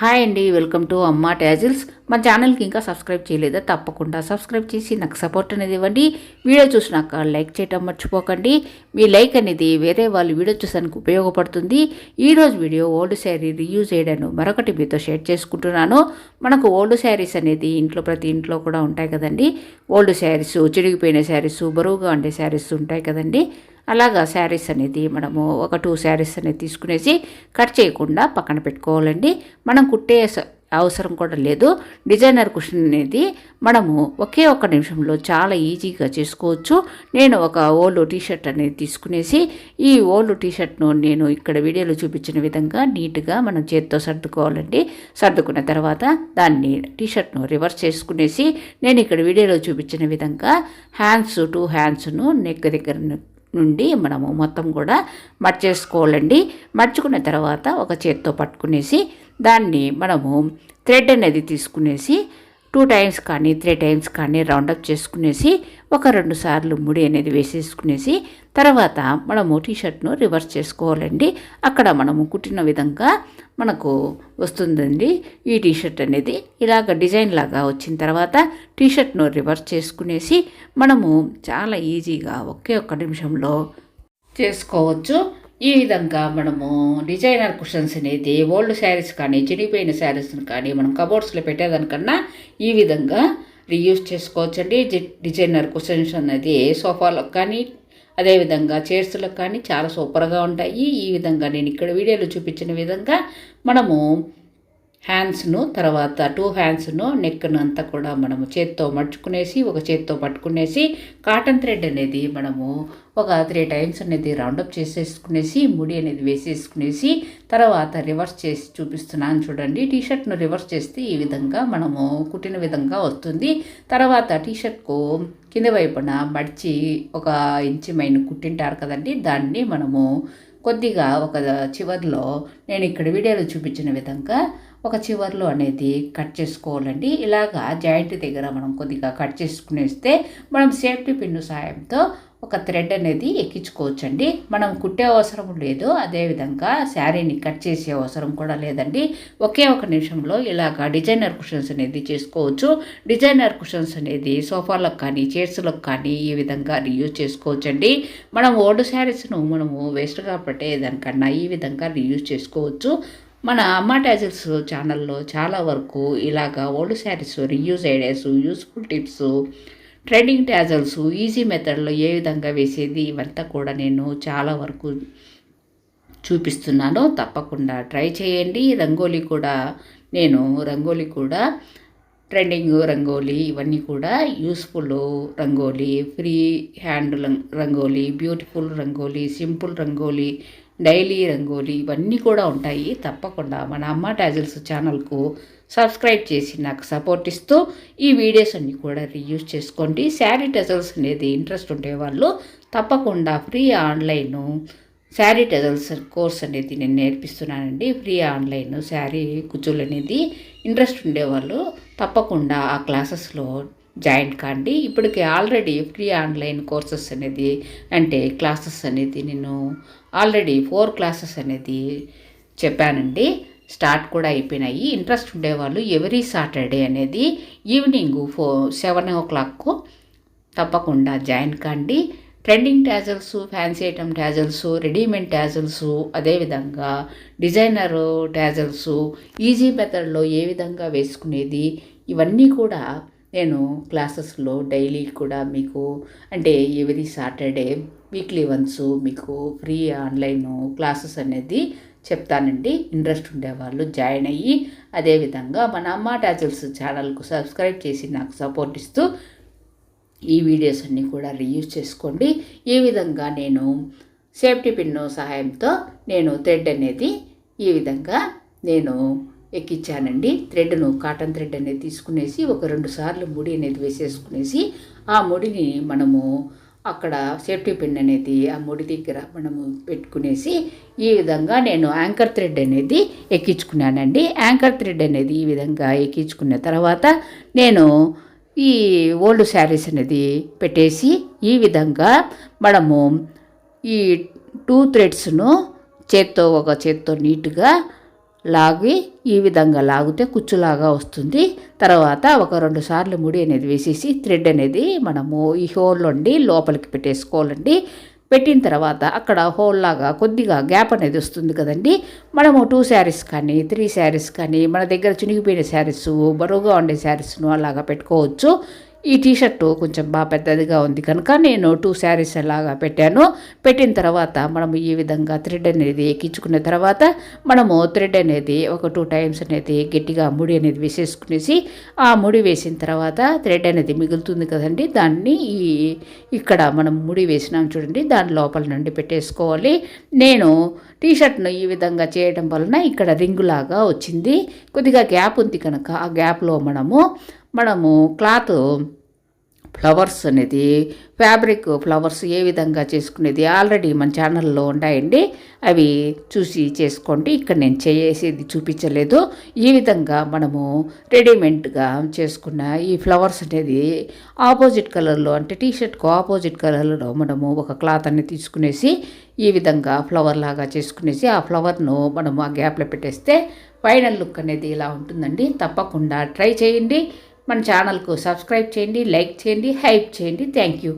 Hi అండి welcome to అమ్మ tassels మా ఛానల్కి ఇంకా సబ్స్క్రైబ్ చేయలేదా? తప్పకుండా సబ్స్క్రైబ్ చేసి నాకు సపోర్ట్ అనేది ఇవ్వండి. వీడియో చూసినాక లైక్ చేయటం మర్చిపోకండి. మీ లైక్ అనేది వేరే వాళ్ళు వీడియో చూసానికి ఉపయోగపడుతుంది. ఈరోజు వీడియో ఓల్డ్ శారీ రీయూజ్ చేయడాను. మరొకటి మీతో షేర్ చేసుకుంటున్నాను. మనకు ఓల్డ్ శారీస్ అనేది ఇంట్లో ప్రతి ఇంట్లో కూడా ఉంటాయి కదండి. ఓల్డ్ శారీస్ చిరిగిపోయిన శారీస్ బరువుగా ఉండే శారీస్ ఉంటాయి కదండి. అలాగా శారీస్ అనేది మనము ఒక టూ శారీస్ అనేది తీసుకునేసి కట్ చేయకుండా పక్కన పెట్టుకోవాలండి. మనం కుట్టే అవసరం కూడా లేదు. డిజైనర్ కుషన్ అనేది మనము ఒకే ఒక్క నిమిషంలో చాలా ఈజీగా చేసుకోవచ్చు. నేను ఒక ఓల్డ్ టీషర్ట్ అనేది తీసుకునేసి ఈ ఓల్డ్ టీషర్ట్ను నేను ఇక్కడ వీడియోలో చూపించిన విధంగా నీట్గా మనం చేతితో సర్దుకోవాలండి. సర్దుకున్న తర్వాత దాన్ని టీషర్ట్ను రివర్స్ చేసుకునేసి నేను ఇక్కడ వీడియోలో చూపించిన విధంగా హ్యాండ్స్ టూ హ్యాండ్స్ను నెక్ దగ్గర నుండి మనము మొత్తం కూడా మర్చేసుకోవాలండి. మర్చుకున్న తర్వాత ఒక చేత్తో పట్టుకునేసి దాన్ని మనము థ్రెడ్ అనేది తీసుకునేసి టూ టైమ్స్ కానీ త్రీ టైమ్స్ కానీ రౌండప్ చేసుకునేసి ఒక రెండు సార్లు ముడి అనేది వేసేసుకునేసి తర్వాత మనము టీషర్ట్ను రివర్స్ చేసుకోవాలండి. అక్కడ మనము కుట్టిన విధంగా మనకు వస్తుందండి ఈ టీషర్ట్ అనేది. ఇలాగ డిజైన్ లాగా వచ్చిన తర్వాత టీషర్ట్ను రివర్స్ చేసుకునేసి మనము చాలా ఈజీగా ఒకే ఒక్క నిమిషంలో చేసుకోవచ్చు. ఈ విధంగా మనము డిజైనర్ కుషన్స్ అనేది ఓల్డ్ శారీస్ కానీ చినిగిపోయిన శారీస్ని కానీ మనం కబోర్డ్స్లో పెట్టేదానికన్నా ఈ విధంగా రీయూజ్ చేసుకోవచ్చండి. డిజైనర్ కుషన్స్ అనేది సోఫాలకు కానీ అదేవిధంగా చైర్స్లకు కానీ చాలా సూపర్గా ఉంటాయి. ఈ విధంగా నేను ఇక్కడ వీడియోలో చూపించిన విధంగా మనము హ్యాండ్స్ను తర్వాత టూ హ్యాండ్స్ను నెక్ను అంతా కూడా మనము చేత్తో మడుచుకునేసి ఒక చేత్తో పట్టుకునేసి కాటన్ థ్రెడ్ అనేది మనము ఒక త్రీ టైమ్స్ అనేది రౌండప్ చేసేసుకునేసి ముడి అనేది వేసేసుకునేసి తర్వాత రివర్స్ చేసి చూపిస్తున్నాను చూడండి. టీషర్ట్ను రివర్స్ చేస్తే ఈ విధంగా మనము కుట్టిన విధంగా వస్తుంది. తర్వాత టీషర్ట్కు కింద వైపున మడిచి ఒక ఇంచి మైన కుట్టింటారు కదండి. దాన్ని మనము కొద్దిగా ఒక చివర్లో నేను ఇక్కడ వీడియోలో చూపించిన విధంగా ఒక చివర్లో అనేది కట్ చేసుకోవాలండి. ఇలాగా జాయింట్ దగ్గర మనం కొద్దిగా కట్ చేసుకునేస్తే మనం సేఫ్టీ పిన్ను సాయంతో ఒక థ్రెడ్ అనేది ఎక్కించుకోవచ్చండి. మనం కుట్టే అవసరం లేదు అదేవిధంగా శారీని కట్ చేసే అవసరం కూడా లేదండి. ఒకే ఒక నిమిషంలో ఇలాగా డిజైనర్ కుషన్స్ అనేది చేసుకోవచ్చు. డిజైనర్ కుషన్స్ అనేది సోఫాలకు కానీ చైర్స్లకు కానీ ఈ విధంగా రీయూజ్ చేసుకోవచ్చండి. మనం ఓల్డ్ శారీస్ను మనము వేస్ట్గా పెట్టేదానికన్నా ఈ విధంగా రీయూజ్ చేసుకోవచ్చు. మన అమ్మ ట్యాజిల్స్ ఛానల్లో చాలా వరకు ఇలాగా old saris reuse ideas useful tips trending tassels easy మెథడ్లో ఏ విధంగా వేసేది ఇవంతా కూడా నేను చాలా వరకు చూపిస్తున్నాను. తప్పకుండా ట్రై చేయండి. రంగోలీ కూడా నేను రంగోలీ కూడా ట్రెండింగ్ రంగోలీ ఇవన్నీ కూడా useful rangoli free hand rangoli beautiful rangoli simple rangoli daily rangoli ఇవన్నీ కూడా ఉంటాయి. తప్పకుండా మన అమ్మ టాజిల్స్ ఛానల్కు సబ్స్క్రైబ్ చేసి నాకు సపోర్ట్ ఇస్తూ ఈ వీడియోస్ అన్నీ కూడా రీయూజ్ చేసుకోండి. శారీ టజల్స్ అనేది ఇంట్రెస్ట్ ఉండే వాళ్ళు తప్పకుండా free online sari tassels course అనేది నేను నేర్పిస్తున్నానండి. ఫ్రీ ఆన్లైన్ శారీ కుచ్చులు అనేది ఇంట్రెస్ట్ ఉండేవాళ్ళు తప్పకుండా ఆ క్లాసెస్లో జాయిన్ కాండి. ఇప్పటికి ఆల్రెడీ ఫ్రీ ఆన్లైన్ కోర్సెస్ అనేది అంటే క్లాసెస్ అనేది నేను ఆల్రెడీ ఫోర్ క్లాసెస్ అనేది చెప్పానండి. స్టార్ట్ కూడా అయిపోయినాయి. ఇంట్రెస్ట్ ఉండేవాళ్ళు ఎవరీ సాటర్డే అనేది ఈవినింగ్ ఫో సెవెన్ ఓ క్లాక్కు తప్పకుండా జాయిన్ కాండి. Trending tassels fancy item tassels readymade tassels అదేవిధంగా డిజైనర్ ట్యాజల్స్ ఈజీ మెథడ్లో ఏ విధంగా వేసుకునేది ఇవన్నీ కూడా నేను క్లాసెస్లో డైలీ కూడా మీకు అంటే ఎవరి సాటర్డే వీక్లీ వన్స్ మీకు ఫ్రీ ఆన్లైన్ క్లాసెస్ అనేది చెప్తానండి. ఇంట్రెస్ట్ ఉండేవాళ్ళు జాయిన్ అయ్యి అదేవిధంగా మన అమ్మ టాచర్స్ ఛానల్కు సబ్స్క్రైబ్ చేసి నాకు సపోర్ట్ ఇస్తూ ఈ వీడియోస్ అన్నీ కూడా రీయూజ్ చేసుకోండి. ఈ విధంగా నేను సేఫ్టీ పిన్ సహాయంతో నేను థ్రెడ్ అనేది ఈ విధంగా నేను ఎక్కించానండి. థ్రెడ్ను కాటన్ థ్రెడ్ అనేది తీసుకునేసి ఒక రెండు సార్లు ముడి అనేది వేసేసుకునేసి ఆ ముడిని మనము అక్కడ సేఫ్టీ పిన్ అనేది ఆ ముడి దగ్గర మనము పెట్టుకునేసి ఈ విధంగా నేను యాంకర్ థ్రెడ్ అనేది ఎక్కించుకున్నానండి. యాంకర్ థ్రెడ్ అనేది ఈ విధంగా ఎక్కించుకున్న తర్వాత నేను ఈ ఓల్డ్ శారీస్ అనేది పెట్టేసి ఈ విధంగా మనము ఈ టూ థ్రెడ్స్ను చేత్తో ఒక చేత్తో నీట్గా లాగి ఈ విధంగా లాగితే కుచ్చులాగా వస్తుంది. తర్వాత ఒక రెండు సార్లు ముడి అనేది వేసేసి థ్రెడ్ అనేది మనము ఈ హోల్లోండి లోపలికి పెట్టేసుకోవాలండి. పెట్టిన తర్వాత అక్కడ హోల్ లాగా కొద్దిగా గ్యాప్ అనేది వస్తుంది కదండి. మనము టూ శారీస్ కానీ త్రీ శారీస్ కానీ మన దగ్గర చినిగిపోయిన శారీస్ బరువుగా ఉండే శారీస్ను అలాగా పెట్టుకోవచ్చు. ఈ టీషర్టు కొంచెం బాగా పెద్దదిగా ఉంది కనుక నేను టూ శారీస్ అలాగా పెట్టాను. పెట్టిన తర్వాత మనము ఈ విధంగా థ్రెడ్ అనేది ఎక్కించుకున్న తర్వాత మనము థ్రెడ్ అనేది ఒక టూ టైమ్స్ అనేది గట్టిగా ముడి అనేది వేసేసుకునేసి ఆ ముడి వేసిన తర్వాత థ్రెడ్ అనేది మిగులుతుంది కదండి. దాన్ని ఈ ఇక్కడ మనం ముడి వేసినాం చూడండి. దాని లోపల నుండి పెట్టేసుకోవాలి. నేను టీషర్ట్ను ఈ విధంగా చేయడం వలన ఇక్కడ రింగులాగా వచ్చింది. కొద్దిగా గ్యాప్ ఉంది కనుక ఆ గ్యాప్లో మనము మనము క్లాత్ ఫ్లవర్స్ అనేది ఫ్యాబ్రిక్ ఫ్లవర్స్ ఏ విధంగా చేసుకునేది ఆల్రెడీ మన ఛానల్లో ఉన్నాయండి. అవి చూసి చేసుకోండి. ఇక్కడ నేను చేసేది చూపించలేదు. ఈ విధంగా మనము రెడీమేడ్గా చేసుకున్న ఈ ఫ్లవర్స్ అనేది ఆపోజిట్ కలర్లో అంటే టీషర్ట్కు ఆపోజిట్ కలర్లో మనము ఒక క్లాత్ అనేది తీసుకునేసి ఈ విధంగా ఫ్లవర్ లాగా చేసుకునేసి ఆ ఫ్లవర్ను మనము ఆ గ్యాప్లో పెట్టేస్తే ఫైనల్ లుక్ అనేది ఇలా ఉంటుందండి. తప్పకుండా ట్రై చేయండి. మన ఛానల్కు సబ్స్క్రైబ్ చేయండి లైక్ చేయండి హైప్ చేయండి. Thank you